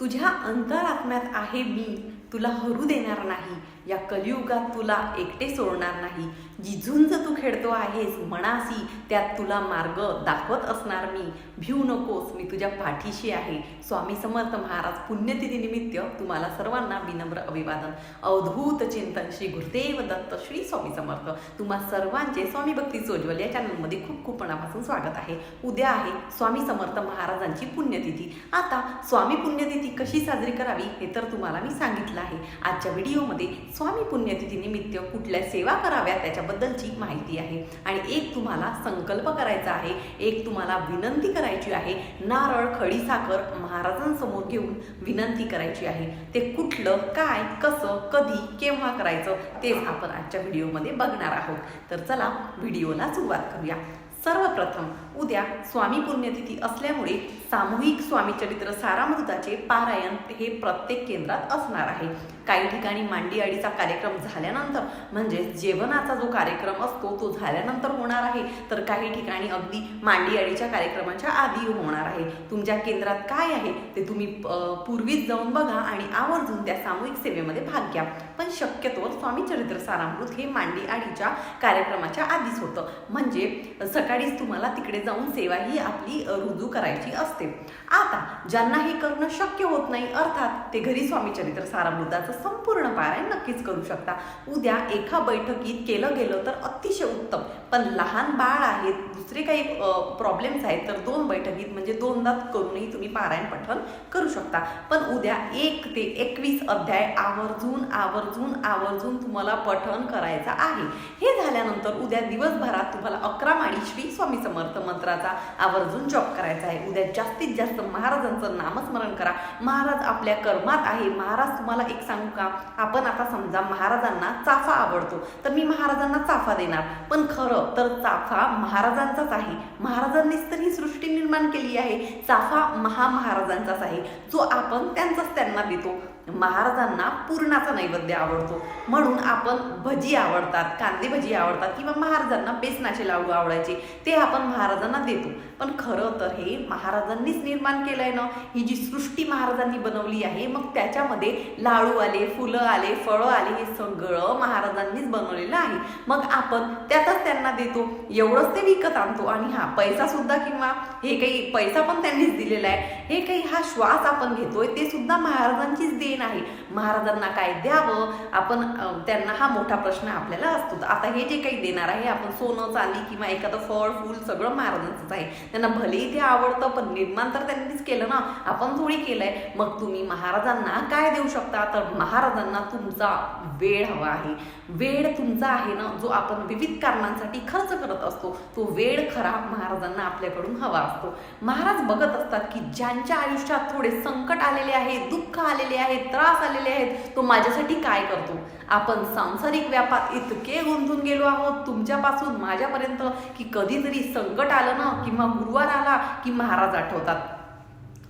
तुझ्या अंतरात्म्यात आहे मी. तुला हरू देणार नाही. या कलियुगात तुला एकटे सोडणार नाही. जी झुंज तू खेळतो आहेस मनासी त्यात तुला मार्ग दाखवत असणार मी. भिऊ नकोस मी तुझ्या पाठीशी आहे. स्वामी समर्थ महाराज पुण्यतिथी निमित्त तुम्हाला सर्वांना विनम्र अभिवादन. अवधूत चिंतन श्री गुरुदेव दत्त श्री स्वामी समर्थ. तुम्हा सर्वांचे स्वामी भक्ती सोज्वल या चॅनलमध्ये खूप खूप मनापासून स्वागत आहे. उद्या आहे स्वामी समर्थ महाराजांची पुण्यतिथी. आता स्वामी पुण्यतिथी कशी साजरी करावी हे तर तुम्हाला मी सांगितलं आहे. आजच्या व्हिडिओमध्ये स्वामी पुण्यतिथी निमित्त कुठल्या सेवा कराव्या त्याच्याबद्दलची माहिती आहे. आणि एक तुम्हाला संकल्प करायचा आहे एक तुम्हाला विनंती करायची आहे. नारळ खडीसाखर महाराजांसमोर घेऊन विनंती करायची आहे. ते कुठलं काय कसं कधी केव्हा करायचं तेच आपण आजच्या व्हिडिओमध्ये बघणार आहोत. तर चला व्हिडिओला सुरुवात करूया. सर्वप्रथम उद्या स्वामी पुण्यतिथी असल्यामुळे सामूहिक स्वामी चरित्र सारामृताचे पारायण हे प्रत्येक केंद्रात असणार आहे. काही ठिकाणी मांडी आडीचा कार्यक्रम झाल्यानंतर म्हणजे जेवणाचा जो कार्यक्रम असतो तो झाल्यानंतर होणार आहे. तर काही ठिकाणी अगदी मांडी आडीच्या कार्यक्रमाच्या आधी होणार आहे. तुमच्या केंद्रात काय आहे ते तुम्ही पूर्वीच जाऊन बघा आणि आवर्जून त्या सामूहिक सेवेमध्ये भाग घ्या. पण शक्यतो स्वामी चरित्र सारामृत हे मांडी आडीच्या कार्यक्रमाच्या आधीच होतं. म्हणजे सकाळीच तुम्हाला तिकडे जाऊन सेवा ही आपली रुजू करायची असते. आता ज्यांना हे करणं शक्य होत नाही अर्थात ते घरी स्वामी चरित्र सारामृताचं संपूर्ण पारायण नक्कीच करू शकता. उद्या एका बैठकीत केलं गेलं तर अतिशय उत्तम. पण लहान बाळ आहेत दुसरे काही प्रॉब्लेम्स आहेत तर दोन बैठकीत म्हणजे दोनदा करूनही तुम्ही पारायण पठण करू शकता. पण उद्या एक ते एकवीस अध्याय आवर्जून आवर्जून आवर्जून तुम्हाला पठण करायचं आहे. हे झाल्यानंतर उद्या दिवसभरात तुम्हाला अकरा माळी श्री स्वामी समर्थ मंत्राचा आवर्जून जॉब करायचा आहे. उद्या जास्तीत जास्त महाराजांचं नामस्मरण करा. महाराज आपल्या कर्मात आहे. महाराज तुम्हाला एक सांगू का? आपण आता समजा महाराजांना चाफा आवडतो तर मी महाराजांना चाफा देणार. पण खरं तर चाफा महाराजांचाच आहे. महाराजांनीच तर ही सृष्टी निर्माण केली आहे. चाफा महामहाराजांचाच आहे. जो आपण त्यांचाच त्यांना देतो. महाराजांना पूर्णाचा नैवेद्य आवडतो. म्हणून आपण भजी आवडतात कांदे भजी आवडतात किंवा महाराजांना बेसनाचे लाडू आवडायचे ते आपण महाराजांना देतो. पण खरं तर हे महाराजांनीच निर्माण केलंय ना? ही जी सृष्टी महाराजांनी बनवली आहे मग त्याच्यामध्ये लाडू आले फुलं आले फळं आले हे सगळं महाराजांनीच बनवलेलं आहे. मग आपण त्यातच त्यांना देतो एवढंच ते विकत आणतो आणि हा पैसा सुद्धा किंवा हे काही पैसा पण त्यांनीच दिलेला आहे. हे काही हा श्वास आपण घेतोय ते सुद्धा महाराजांचीच देण नाही. महाराजांना काय द्यावं? आपण त्यांना हा मोठा प्रश्न आपल्याला असतो. आता हे जे काही देणार आहे आपण सोनं चांदी किंवा एखादं फळ फूल सगळं महाराजांचंच आहे. त्यांना भलेही ते आवडतं पण निर्माण तर त्यांनीच केलं ना. आपण थोडी केलंय. मग तुम्ही महाराजांना काय देऊ शकता? तर महाराजांना तुमचा वेळ हवा आहे. वेळ तुमचा आहे ना जो आपण विविध कारणांसाठी खर्च करत असतो. तो वेळ खरा महाराजांना आपल्याकडून हवा असतो. महाराज बघत असतात की ज्यांच्या आयुष्यात थोडे संकट आलेले आहे दुःख आलेले आहे त्रास आलेले आहेत तो माझ्यासाठी काय करतो? आपण सांसारिक व्यापार इतके गुंतून गेलो आहोत तुमच्यापासून माझ्यापर्यंत की कधीतरी संकट आलं ना किंवा गुरुवार आला की महाराज आठवतात.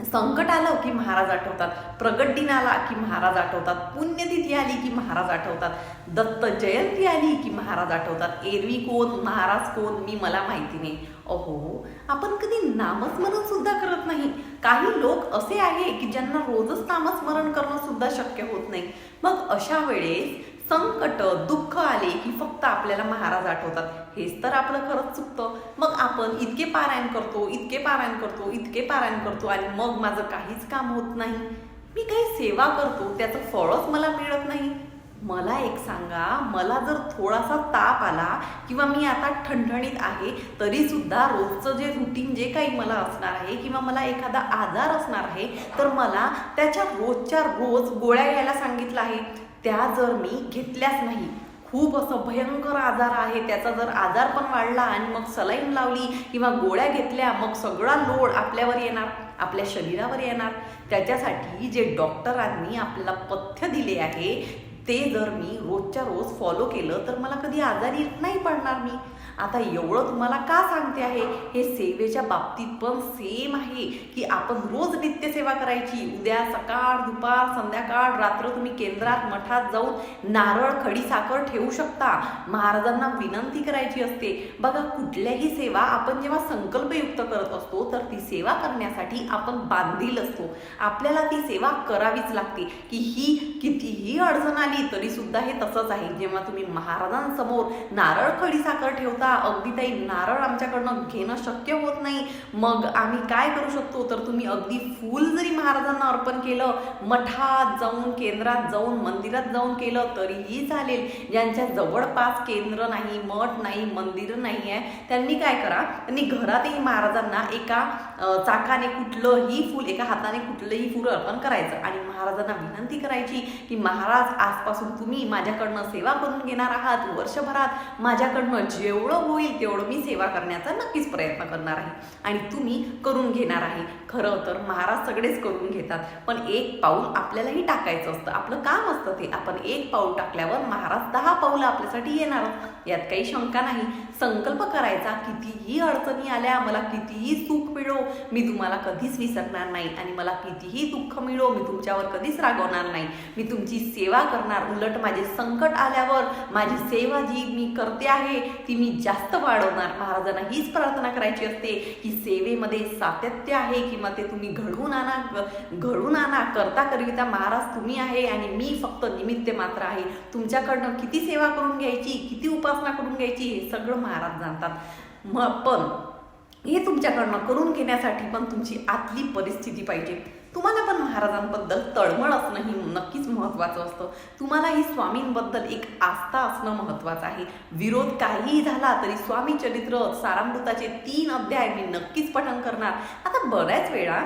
संकट आलं की महाराज आठवतात प्रगट दिन आला की महाराज आठवतात पुण्यतिथी आली की महाराज आठवतात दत्त जयंती आली की महाराज आठवतात. एरवी कोण महाराज कोण मी मला माहिती नाही. अहो आपण कधी नामस्मरण सुद्धा करत नाही. काही लोक असे आहे की ज्यांना रोजच नामस्मरण करणं सुद्धा शक्य होत नाही. मग अशा वेळेस संकट दुःख आले की फक्त आपल्याला महाराज आठवतात. हेच तर आपलं खरंच चुकतं. मग आपण इतके पारायण करतो इतके पारायण करतो इतके पारायण करतो आणि मग माझं काहीच काम होत नाही. मी काही सेवा करतो त्याचं फळच मला मिळत नाही. मला एक सांगा मला जर थोडासा ताप आला किंवा मी आता ठणठणीत आहे तरी सुद्धा रोजचं जे रुटीन जे काही मला असणार आहे किंवा मला एखादा आजार असणार आहे तर मला त्याच्या रोजच्या रोज गोळ्या घ्यायला सांगितलं आहे. त्या जर मी घेतल्याच नाही खूप असं भयंकर आजार आहे. त्याचा जर आजार पण वाढला आणि मग सलाईन लावली किंवा गोळ्या घेतल्या मग सगळा लोड आपल्यावर येणार आपल्या शरीरावर येणार. त्याच्यासाठी जे डॉक्टरांनी आपल्याला पथ्य दिले आहे ते जर मी रोजच्या रोज फॉलो केलं तर मला कधी आजारी नाही पडणार मी. आता एवढं तुम्हाला का सांगते आहे? हे सेवेच्या बाबतीत पण सेम आहे की आपण रोज नित्यसेवा करायची. उद्या सकाळ दुपार संध्याकाळ रात्र तुम्ही केंद्रात मठात जाऊन नारळ खडी साखर ठेवू शकता. महाराजांना विनंती करायची असते. बघा कुठल्याही सेवा आपण जेव्हा संकल्पयुक्त करत असतो तर ती सेवा करण्यासाठी आपण बांधील असतो. आपल्याला ती सेवा करावीच लागते. की ही कितीही अडचण आली तरीसुद्धा हे तसंच आहे. जेव्हा तुम्ही महाराजांसमोर नारळ खडी साखर ठेवता अगदी ताई नारळ आमच्याकडनं घेणं शक्य होत नाही. मग आम्ही काय करू शकतो? तर तुम्ही अगदी फूल जरी महाराजांना अर्पण केलं मठात जाऊन केंद्रात जाऊन मंदिरात जाऊन केलं तरीही चालेल. ज्यांच्या जवळपास केंद्र नाही मठ नाही मंदिर नाही आहे त्यांनी काय करा? त्यांनी घरातही महाराजांना एका चाकाने कुठलंही फूल एका हाताने कुठलंही फूल अर्पण करायचं. आणि महाराजांना विनंती करायची की महाराज आजपासून तुम्ही माझ्याकडनं सेवा करून घेणार आहात. वर्षभरात माझ्याकडनं जेवढं होईल तेवढं मी सेवा करण्याचा नक्कीच प्रयत्न करणार आहे. आणि तुम्ही करून घेणार आहे. खरं तर महाराज सगळेच करून घेतात. पण एक पाऊल आपल्यालाही टाकायचं असतं. आपलं काम असतं ते. आपण एक पाऊल टाकल्यावर महाराज दहा पाऊल आपल्यासाठी येणार. यात काही शंका नाही. संकल्प करायचा कितीही अडचणी आल्या मला कितीही सुख मिळो मी तुम्हाला कधीच विसरणार नाही. आणि मला कितीही दुःख मिळो मी तुमच्यावर कधीच रागवणार नाही. मी तुमची सेवा करणार. उलट माझे संकट आल्यावर माझी सेवा जी मी करते आहे ती मी जास्त वाढवणार. महाराजांना हीच प्रार्थना करायची असते की सेवेमध्ये सातत्य आहे किंवा ते तुम्ही घडवून आणा घडून घडवून आणा. करता करविता महाराज तुम्ही आहे आणि मी फक्त निमित्त मात्र आहे. तुमच्याकडनं किती सेवा करून घ्यायची किती उपासना करून घ्यायची हे सगळं महाराज जाणतात. मग पण हे तुमच्याकडनं करून घेण्यासाठी पण तुमची आतली परिस्थिती पाहिजे. तुम्हाला पण महाराजांबद्दल तळमळ असणं ही नक्कीच महत्त्वाचं असतं. तुम्हालाही स्वामींबद्दल एक आस्था असणं महत्त्वाचं आहे. विरोध काहीही झाला तरी स्वामी चरित्र सारामृताचे तीन अध्याय मी नक्कीच पठण करणार. आता बऱ्याच वेळा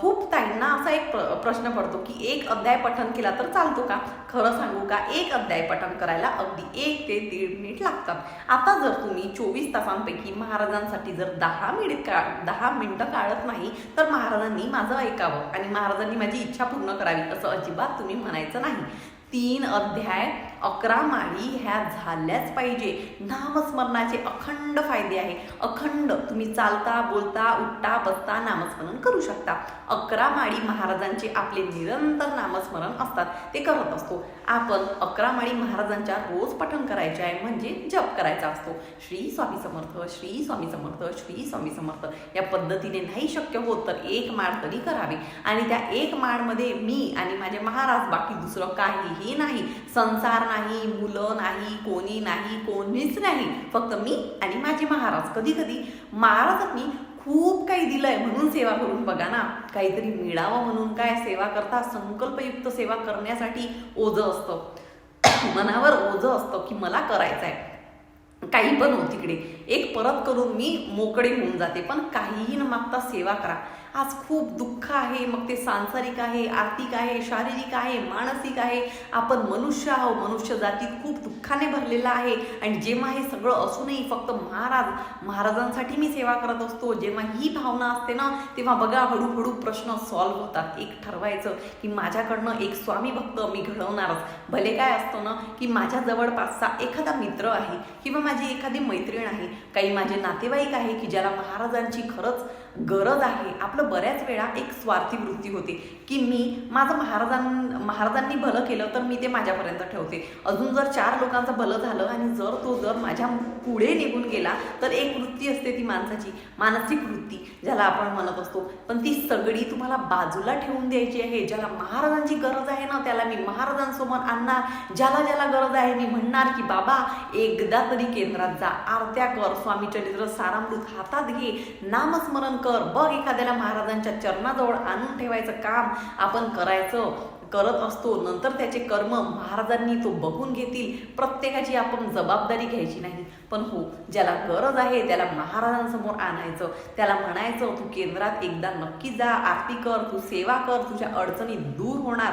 खूप ताईंना असा एक प्र प्रश्न पडतो की एक अध्याय पठण केला तर चालतो का? खरं सांगू का? एक अध्याय पठण करायला अगदी एक ते दीड मिनिट लागतात. आता जर तुम्ही चोवीस तासांपैकी महाराजांसाठी जर दहा मिनिट का दहा मिनिटं काढत नाही तर महाराजांनी माझं ऐकावं. आणि महाराजांनी माझी इच्छा पूर्ण करावी. असं अजिबात तुम्ही म्हणायचं नाही. तीन अध्याय अकरा माळी ह्या झाल्याच पाहिजे. नामस्मरणाचे अखंड फायदे आहे. अखंड तुम्ही चालता बोलता उठता बसता नामस्मरण करू शकता. अकरा माळी महाराजांचे आपले निरंतर नामस्मरण असतात. ते करत असतो. आपण अकरा माळी महाराजांच्या रोज पठण करायचे आहे म्हणजे जप करायचा असतो. श्री स्वामी समर्थ श्री स्वामी समर्थ श्री स्वामी समर्थ. या पद्धतीने नाही शक्य होत तर एक माळ तरी करावी. आणि त्या एक माळमध्ये मी आणि माझे महाराज बाकी दुसरं काहीही नाही. संसार नाही मुलं नाही कोणी नाही कोणीच नाही. फक्त मी आणि माझे महाराज. कधी कधी महाराजांनी खूप काही दिलंय म्हणून सेवा करून बघा ना. काहीतरी मिळावं म्हणून काय सेवा करता? संकल्पयुक्त सेवा करण्यासाठी ओझं असतं. मनावर ओझं असतं की मला करायचं आहे काही पण हो तिकडे. एक परत करून मी मोकळे होऊन जाते. पण काहीही न मागता सेवा करा. आज खूप दुःख आहे मग ते सांसारिक आहे आर्थिक आहे शारीरिक आहे मानसिक आहे. आपण मनुष्य आहो मनुष्य जातीत खूप दुःखाने भरलेला आहे. आणि जेव्हा हे सगळं असूनही फक्त महाराज महाराजांसाठी मी सेवा करत असतो. जेव्हा ही भावना असते ना तेव्हा बघा हळूहळू प्रश्न सॉल्व्ह होतात. एक ठरवायचं की माझ्याकडनं एक स्वामी भक्त मी घडवणारच. भले काय असतं ना की माझ्या जवळपासचा एखादा मित्र आहे किंवा माझी एखादी मैत्रीण आहे. काही माझे नातेवाईक आहे की ज्याला महाराजांची खरंच गरज आहे. आपलं बऱ्याच वेळा एक स्वार्थी वृत्ती होते की मी माझं महाराजां महाराजांनी भलं केलं तर मी ते माझ्यापर्यंत ठेवते. अजून जर चार लोकांचं भलं झालं आणि जर तो जर माझ्या पुढे निघून गेला तर एक वृत्ती असते ती माणसाची मानसिक वृत्ती ज्याला आपण म्हणत असतो. पण ती सगळी तुम्हाला बाजूला ठेवून द्यायची आहे ज्याला महाराजांची गरज आहे ना त्याला मी महाराजांसमोर आणणार. ज्याला ज्याला गरज आहे मी म्हणणार की बाबा एकदा तरी केंद्रात जा. आरत्या कर स्वामी चरित्र सारामृत हातात घे. नामस्मरण कर. बघ एखाद्याला महाराजांच्या चरणाजवळ आणून ठेवायचं काम आपण करायचं करत असतो. नंतर त्याचे कर्म महाराजांनी तो बघून घेतील. प्रत्येकाची आपण जबाबदारी घ्यायची नाही. पण हो ज्याला गरज आहे त्याला महाराजांसमोर आणायचं. त्याला म्हणायचं तू केंद्रात एकदा नक्की जा आरती कर तू सेवा कर तुझ्या अडचणी दूर होणार.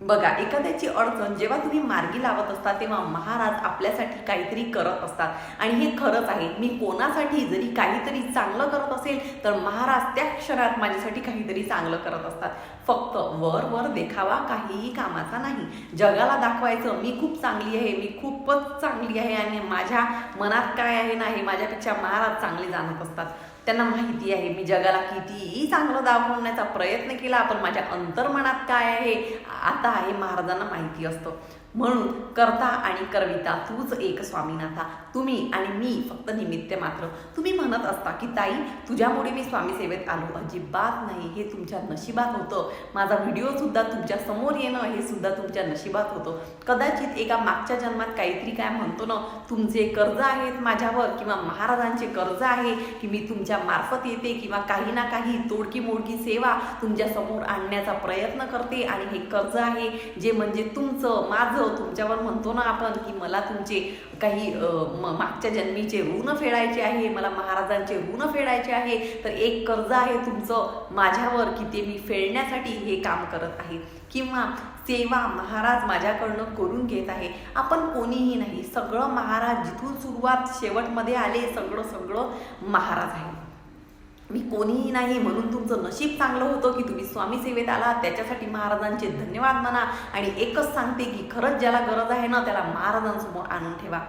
बघा एखाद्याची अडचण जेव्हा तुम्ही मार्गी लावत असता तेव्हा महाराज आपल्यासाठी काहीतरी करत असतात आणि हे खरंच आहे मी कोणासाठी जरी काहीतरी चांगलं करत असेल तर महाराज त्या क्षणात माझ्यासाठी काहीतरी चांगलं करत असतात. फक्त वर वर देखावा काहीही कामाचा नाही. जगाला दाखवायचं मी खूप चांगली आहे मी खूपच चांगली आहे आणि माझ्या मनात काय आहे नाही माझ्यापेक्षा महाराज चांगले जाणत असतात. त्यांना माहिती आहे मी जगाला कितीही चांगलं दाखवण्याचा प्रयत्न केला पण माझ्या अंतर्मनात काय आहे? आता हे महाराजांना माहिती असतं. म्हणून करता आणि करविता तूच एक स्वामीनाथा. तुम्ही आणि मी फक्त निमित्त मात्र. तुम्ही म्हणत असता की ताई तुझ्यामुळे मी स्वामी सेवेत आलो. अजिबात नाही. हे तुमच्या नशिबात होतं. माझा व्हिडिओसुद्धा तुमच्यासमोर येणं हे सुद्धा तुमच्या नशिबात होतं. कदाचित एका मागच्या जन्मात काहीतरी काय म्हणतो ना तुमचे कर्ज आहेत माझ्यावर किंवा महाराजांचे कर्ज आहे की मी तुमच्या मार्फत येते किंवा काही ना काही तोडकी मोडकी सेवा तुमच्यासमोर आणण्याचा प्रयत्न करते आणि हे कर्ज आहे जे म्हणजे तुमचं माझं तुमच्यावर म्हणतो ना आपण की मला तुमचे काही म- मागच्या जन्मीचे ऋण फेडायचे आहे मला महाराजांचे ऋण फेडायचे आहे तर एक कर्ज आहे तुमचं माझ्यावर की ते मी फेडण्यासाठी हे काम करत आहे. किंवा सेवा महाराज माझ्याकडनं करून घेत आहे. आपण कोणीही नाही सगळं महाराज जिथून सुरुवात शेवटमध्ये आले सगळं सगळं महाराज आहे. मी कोणीही नाही म्हणून तुमचं नशीब चांगलं होतं की तुम्ही स्वामी सेवेत आला. त्याच्यासाठी महाराजांचे धन्यवाद म्हणा. आणि एकच सांगते की खरंच ज्याला गरज आहे ना त्याला महाराजांसमोर आणून ठेवा.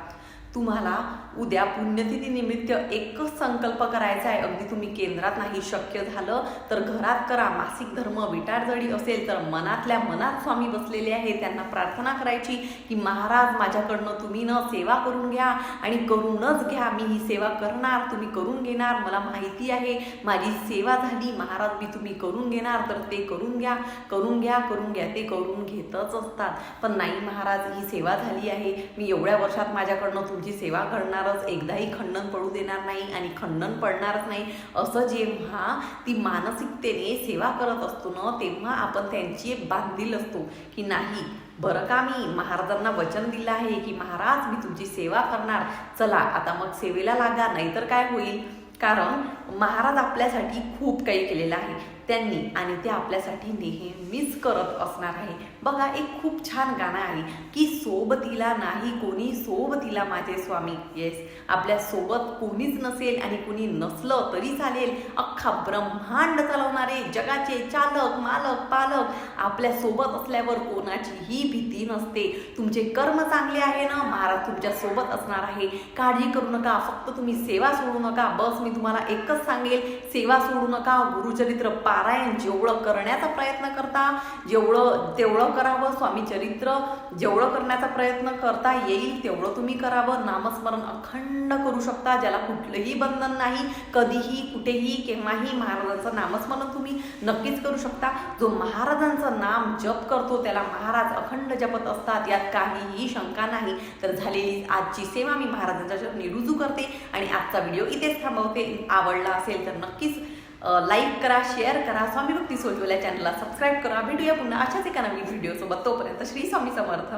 तुम्हाला उद्या पुण्यतिथी निमित्त एकच संकल्प करायचा आहे. अगदी तुम्ही केंद्रात नाही शक्य झालं तर घरात करा. मासिक धर्म विटारजडी असेल तर मनातल्या मनात स्वामी बसलेले आहे त्यांना प्रार्थना करायची की महाराज माझ्याकडनं तुम्ही न सेवा करून घ्या आणि करूनच घ्या. मी ही सेवा करणार तुम्ही करून घेणार. मला माहिती आहे माझी सेवा झाली. महाराज मी तुम्ही करून घेणार. तर ते करून घ्या करून घ्या करून घ्या. ते करून घेतच असतात. पण नाही महाराज ही सेवा झाली आहे. मी एवढ्या वर्षात माझ्याकडनं तुमची सेवा करणारच एकदाही खंडन पडू देणार नाही आणि खंडन पडणारच नाही असं जेव्हा ती मानसिकतेने सेवा करत असतो ना तेव्हा आपण त्यांची एक बांधील असतो की नाही बरं का मी महाराजांना वचन दिलं आहे की महाराज मी तुमची सेवा करणार. चला आता मग सेवेला लागा नाहीतर काय होईल? कारण महाराज आपल्यासाठी खूप काही केलेलं आहे. त्यांनी आणि ते आपल्यासाठी नेहमीच करत असणार आहे. बघा एक खूप छान गाणं आहे की सोबतीला नाही कोणी सोबतीला माझे स्वामी. येस आपल्यासोबत कोणीच नसेल आणि कोणी नसलं तरी चालेल. अख्खा ब्रह्मांड चालवणारे जगाचे चालक मालक पालक आपल्यासोबत असल्यावर कोणाचीही भीती नसते. तुमचे कर्म चांगले आहे ना महाराज तुमच्यासोबत असणार आहे. काळजी करू नका फक्त तुम्ही सेवा सोडू नका. बस मी तुम्हाला एकच सांगेल सेवा सोडू नका. गुरुचरित्र पारायण जेवढं करण्याचा प्रयत्न करता जेवढं तेवढं करावं स्वामी चरित्र जेवढं करण्याचा प्रयत्न करता येईल तेवढं तुम्ही करावं. नामस्मरण अखंड करू शकता. ज्याला कुठलंही बंधन नाही कधीही कुठेही केव्हाही महाराजांचं नामस्मरण तुम्ही नक्कीच करू शकता. जो महाराजांचं नाम जप करतो त्याला महाराज अखंड जपत असतात. यात काहीही शंका नाही. तर झालेली आजची सेवा मी महाराजांच्या चरणी रुजू करते आणि आजचा व्हिडिओ इथेच थांबवते. आवडला असेल तर नक्कीच लाईक करा शेअर करा. स्वामी भक्ती सोजवल्या चॅनलला सबस्क्राईब करा. भेटूया पुन्हा अशाच एका नवीन व्हिडिओसोबत तोपर्यंत श्री स्वामी समर्थ.